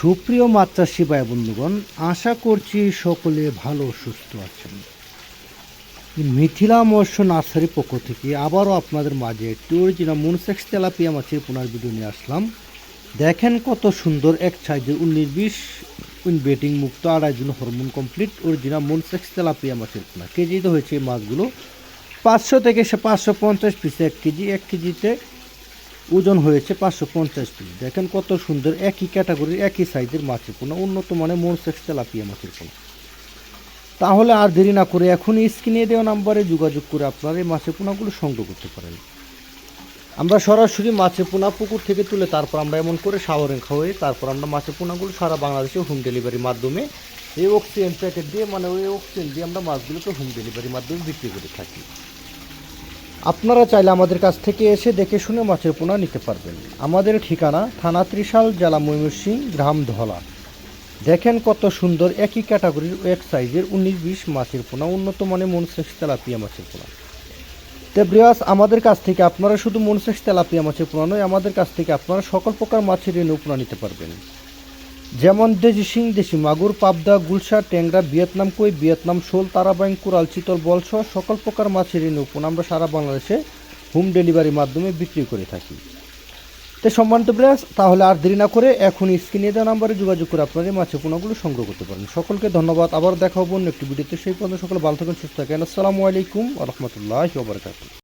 সুপ্রিয় মাত্রাসী ভাই বন্ধুগণ, আশা করছি সকলে ভালো সুস্থ আছেন। মিথিলা মৎস্য নার্সারি পক্ষ থেকে আবারও আপনাদের মাঝে একটি অরিজিনাল মনসেক্স তেলাপিয়া মাছের পুনর ভিডিও নিয়ে আসলাম। দেখেন কত সুন্দর এক সাইজের উনিশ বিশ বেটিং মুক্ত আড়াই জন hormone complete original monosex tilapia মাছের পোনা। কেজিতে হয়েছে মাছগুলো পাঁচশো থেকে সে পাঁচশো পঞ্চাশ পিসে এক কেজি, এক কেজিতে ওজন হয়েছে পাঁচশো পঞ্চাশ পিস দেখেন কত সুন্দর, একই ক্যাটাগরির, একই সাইজের মাছের পোনা, উন্নত মানের মনসেক্স তেলাপিয়া মাছের পোনা। তাহলে আর দেরি না করে এখনই স্ক্রিনে দেওয়া নাম্বারে যোগাযোগ করে আপনারা এই মাছের পোনাগুলো সংগ্রহ করতে পারেন। আমরা সরাসরি মাছের পোনা পুকুর থেকে তুলে তারপর আমরা এমন করে সাওয়ারিং খাওয়াই, তারপর আমরা মাছের পোনাগুলো সারা বাংলাদেশে হোম ডেলিভারির মাধ্যমে এই অক্সিজেন প্যাকেট দিয়ে মানে ওই অক্সিজেন দিয়ে আমরা মাছগুলোকে হোম ডেলিভারির মাধ্যমে বিক্রি করে থাকি। আপনারা চাইলে আমাদের কাছ থেকে এসে দেখে শুনে মাছের পোনা নিতে পারবেন। আমাদের ঠিকানা থানা ত্রিশাল, জেলা ময়মনসিং গ্রাম ধলা। দেখেন কত সুন্দর একই ক্যাটাগরির এক সাইজের উনিশ বিশ মাছের পোনা, উন্নত মানের মনসেক্স তেলাপিয়া মাছের পোনা। তেব্রিয়াস আমাদের কাছ থেকে আপনারা শুধু মনসেক্স তেলাপিয়া মাছের পোনা নয়, আমাদের কাছ থেকে আপনারা সকল প্রকার মাছের রেণু পোনা নিতে পারবেন। যেমন দেশি শিং, দেশি মাগুর, পাবদা, গুলশা, ট্যাংরা, ভিয়েতনাম কই, ভিয়েতনাম শোল, তারাবাইং কুরাল চিতল বলসহ সকল প্রকার মাছের পোনা আমরা সারা বাংলাদেশে হোম ডেলিভারির মাধ্যমে বিক্রি করে থাকি। তো সম্মানিত ব্রাস তাহলে আর দেরি না করে এখন স্ক্রিনে দেওয়া নাম্বারে যোগাযোগ করে আপনারা এই মাছের পোনাগুলো সংগ্রহ করতে পারেন। সকলকে ধন্যবাদ আবার দেখা হব অন্য একটি ভিডিওতে। সেই পর্যন্ত সকলে ভালো থাকুন, সুস্থ থাকেন। আসসালামু আলাইকুম রহমতুল্লাহ ওবরাকাতুহ